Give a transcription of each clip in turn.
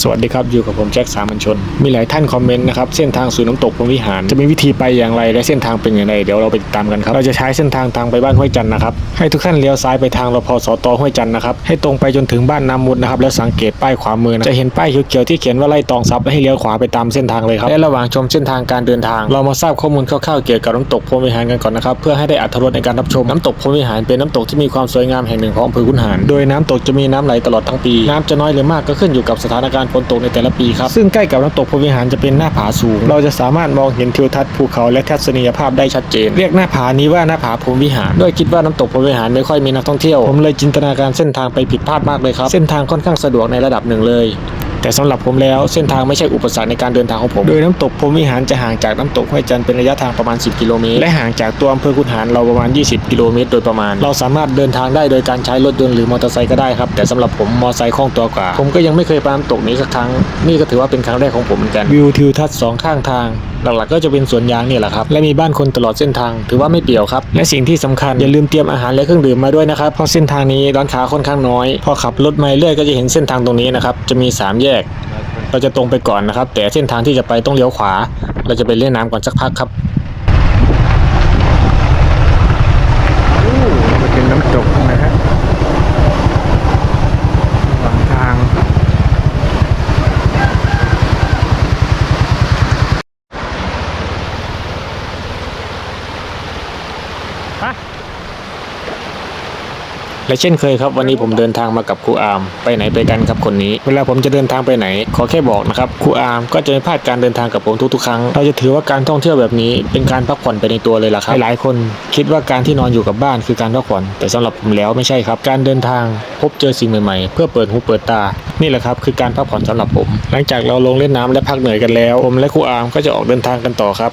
สวัสดีครับ อยู่กับผมแจ็คสามัญชน มีหลายท่านคอมเมนต์นะครับ เส้นทางสู่น้ำตกพรมวิหาร จะมีวิธีไปอย่างไรและเส้นทางเป็นอย่างไร เดี๋ยวเราไปติดตามกันครับ เราจะใช้เส้นทางทางไปบ้านห้วยจันนะครับ ให้ทุกท่านเลี้ยวซ้ายไปทางรพสตห้วยจันนะครับ ให้ตรงไปจนถึงบ้านน้ำมุดนะครับ แล้วสังเกตป้ายขวามือนะจะเห็นป้ายเขียวๆที่เขียนว่าไล่ตองซับและให้เลี้ยวขวาไปตามเส้นทางเลยครับ และระหว่างชมเส้นทางการเดินทาง เรามาทราบข้อมูลคร่าวๆเกี่ยวกับน้ำตกพรมวิหารกันก่อนนะครับ เพื่อให้ได้อรรถรสในการรับชมน้ำตกพรมวิหารเป็นน้ำตกที่มีความสวยงามแห่งหนึ่งของอำเภอขุนหาร โดยน้ำตกจะมีน้ำไหลตลอดทั้งปีน้ำจะน้อยหรือมากก็ขึ้นอยู่กับสถานการณ์ฝนตกในแต่ละปีครับ ซึ่งใกล้กับน้ำตกพรหมวิหารจะเป็นหน้าผาสูง เราจะสามารถมองเห็นทิวทัศน์ภูเขาและทัศนียภาพได้ชัดเจน เรียกหน้าผานี้ว่าหน้าผาพรหมวิหาร ด้วยคิดว่าน้ำตกพรหมวิหารไม่ค่อยมีนักท่องเที่ยว ผมเลยจินตนาการเส้นทางไปผิดพลาดมากเลยครับ เส้นทางค่อนข้างสะดวกในระดับหนึ่งเลย แต่สำหรับผมแล้วเส้นทางไม่ใช่อุปสรรคในการเดินทางของผม โดยน้ำตกพรหมวิหารจะห่างจากน้ำตกห้วยจันทร์เป็นระยะทางประมาณ 10 กิโลเมตร และห่างจากตัวอำเภอคุนหารเราประมาณ 20 กิโลเมตรโดยประมาณ เราสามารถเดินทางได้โดยการใช้รถยนต์หรือมอเตอร์ไซค์ก็ได้ครับ แต่สำหรับผมมอเตอร์ไซค์คล่องตัวกว่า ผมก็ยังไม่เคยไปน้ำตกนี้สักครั้ง นี่ก็ถือว่าเป็นครั้งแรกของผมเหมือนกัน วิวทิวทัศน์สองข้างทาง หลักๆ ก็จะเป็นสวนยางนี่แหละครับ และมีบ้านคนตลอดเส้นทาง ถือว่าไม่เปี่ยวครับ และสิ่งที่สำคัญอย่าลืมเตรียมอาหารและเครื่องดื่มมาด้วยนะครับ เพราะเส้นทางนี้ร้านค้าค่อนข้างน้อย พอขับรถมาเรื่อยก็จะเห็นเส้นทางตรงนี้นะครับ จะมีสามแยก เราจะตรงไปก่อนนะครับ แต่เส้นทางที่จะไปต้องเลี้ยวขวา เราจะไปเล่นน้ำก่อนสักพักครับมาถึงน้ำตกนะฮะหลังทาง และเช่นเคยครับวันนี้ผมเดินทางมากับครูอาร์มไปไหนไปกันครับคนนี้ เวลาผมจะเดินทางไปไหน ขอแค่บอกนะครับครูอาร์มก็จะไม่พลาดการเดินทางกับผมทุกๆครั้งเราจะถือว่าการท่องเที่ยวแบบนี้เป็นการพักผ่อนไปในตัวเลยล่ะครับหลายคนคิดว่าการที่นอนอยู่กับบ้านคือการพักผ่อน แต่สำหรับผมแล้วไม่ใช่ครับ การเดินทางพบเจอสิ่งใหม่ๆ เพื่อเปิดหูเปิดตา นี่แหละครับคือการพักผ่อนสำหรับผม หลังจากเราลงเล่นน้ำและพักเหนื่อยกันแล้วผมและครูอาร์มก็จะออกเดินทางกันต่อครับ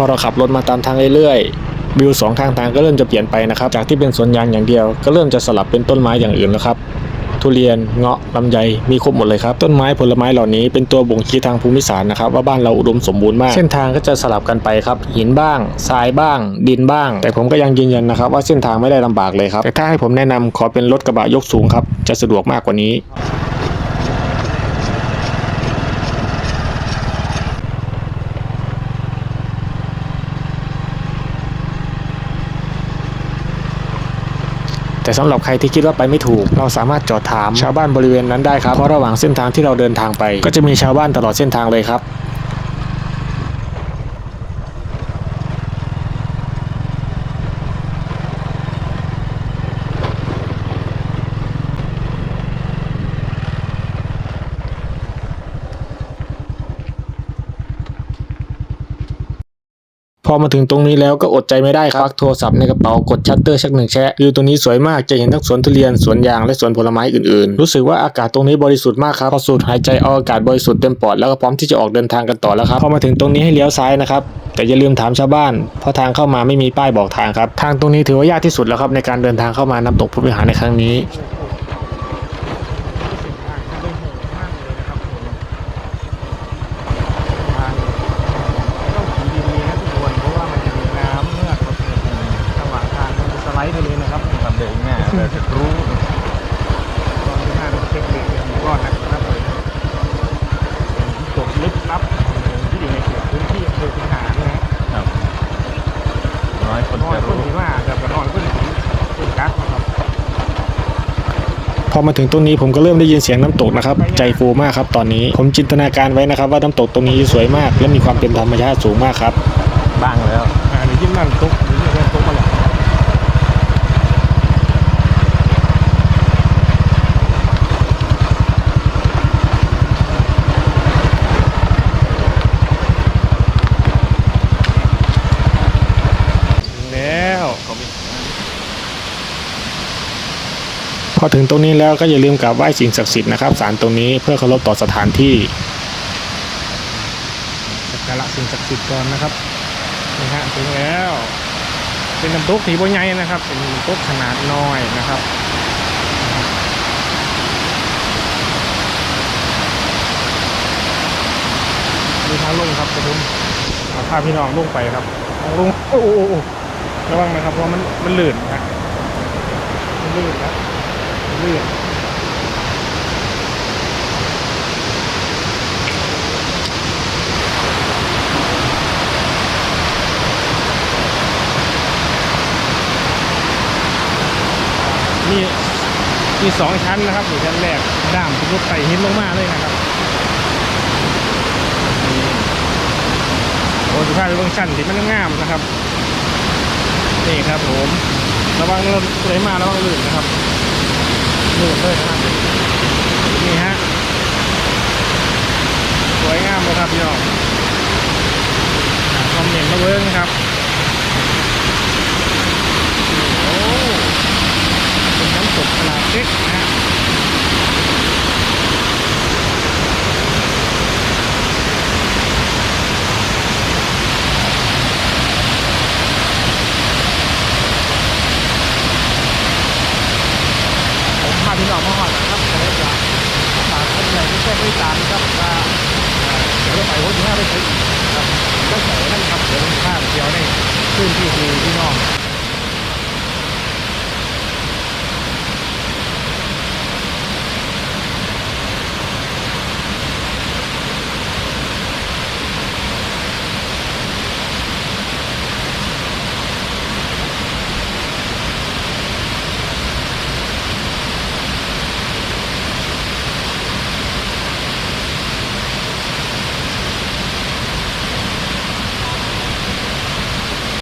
อเราขับรถมาตามทางเรื่อยๆวิวสองข้างทางก็เริ่มจะเปลี่ยนไปนะครับ จากที่เป็นสวนยางอย่างเดียว ก็เริ่มจะสลับเป็นต้นไม้อย่างอื่นแล้วครับทุเรียนเงาะลำไยมีครบหมดเลยครับ ต้นไม้ผลไม้เหล่านี้เป็นตัวบ่งชี้ทางภูมิศาสตร์นะครับว่าบ้านเราอุดมสมบูรณ์มาก เส้นทางก็จะสลับกันไปครับ หินบ้างทรายบ้าง ดินบ้าง แต่ผมก็ยังยืนยันนะครับว่าเส้นทางไม่ได้ลำบากเลยครับแต่ถ้าให้ผมแนะนำขอเป็นรถกระบะยกสูงครับจะสะดวกมากกว่านี้ แต่สำหรับใครที่คิดว่าไปไม่ถูก เราสามารถจอดถามชาวบ้านบริเวณนั้นได้ครับเพราะระหว่างเส้นทางที่เราเดินทางไป ก็จะมีชาวบ้านตลอดเส้นทางเลยครับ อมาถึงตรงนี้แล้วก็อดใจไม่ได้ครับควักโทรศัพท์ในกระเป๋ากดชัตเตอร์ชักหนึ่งแชะวิวตรงนี้สวยมากจะเห็นทั้งสวนทุเรียนสวนยางและสวนผลไม้อื่นๆ รู้สึกว่าอากาศตรงนี้บริสุทธิ์มากครับพอสูดหายใจเอาอากาศบริสุทธิ์เต็มปอดแล้วก็พร้อมที่จะออกเดินทางกันต่อแล้วครับพอมาถึงตรงนี้ให้เลี้ยวซ้ายนะครับแต่อย่าลืมถามชาวบ้านเพราะทางเข้ามาไม่มีป้ายบอกทางครับ ทางตรงนี้ถือว่ายากที่สุดแล้วครับในการเดินทางเข้ามาน้ำตกพรหมวิหารในครั้งนี้ ต้องขี่ดีๆนะทุกคนเพราะว่ามันจะมีน้ำเมือกครับระหว่างทางมันจะสไลด์ไปเลยนะครับทำเด็ กง่ายแต่จะรู้ตอนที่ห้าต้องเช็คเบรกอย่างนี้ก่อนนะครับเป็นที่ตกลึกลับที่อยู่ในเขตพื้นที่อำเภอพิหารนะครับน้อยคนน้อยจะคนรู้ที่ว่าแต่ก็น้อยคนที่คนกักนะครับพอมาถึงตรงนี้ผมก็เริ่มได้ยินเสียงน้ำตกนะครับ ใจฟูมากครับตอนนี้ผมจินตนาการไว้นะครับ ว่าน้ำตกตรงนี้สวยมาก และมีความเป็นธรรมชาติสูงมากครับ บ้างแล้วอ่าเดี๋ยวยิ้มนั่นตก พอถึงตรงนี้แล้วก็อย่าลืมกลับไหว้สิ่งศักดิ์สิทธิ์นะครับศาลตรงนี้เพื่อเคารพต่อสถานที่สักการะสิ่งศักดิ์สิทธิ์ก่อนนะครับนะฮะถึงแล้ว เป็นน้ำตกสีบัวใหญ่นะครับ เป็นน้ำตกขนาดน้อยนะครับดูทางลงครับคุณคนเอาภาพพี่น้องลงไปครับลงโอ้โหระวังนะครับเพราะมันมันลื่นนะมันลื่นนะ มันลื่นมีมีสองชั้นนะครับอยู่ชั้นแรกด้ามที่รถไต่หินลงมาเลยนะครับโอ้สุภาพเป็นเบื้องชั้นที่มันงามนะครับนี่ครับผมระวังรถไหลมาระวังลื่นนะครับ ลื่นเลยนะครับ นี่ฮะ สวยงามเลยครับพี่น้องอะคอมเมนต์มาเบิ้งครับ โอ้เป็นน้ำตกขนาดเล็กนะฮะ ผมพาพี่น้องมาหอดนะครับผมจะฝากคนใหญ่ที่แค่บริการนะ ครับว่าเอ่อเดี๋ยวเราไปวันที่ห้าได้ถึงครับก็ใส่นั่นครับเดี๋ยวข้าเดียวในพื้นที่ที่พี่น้อง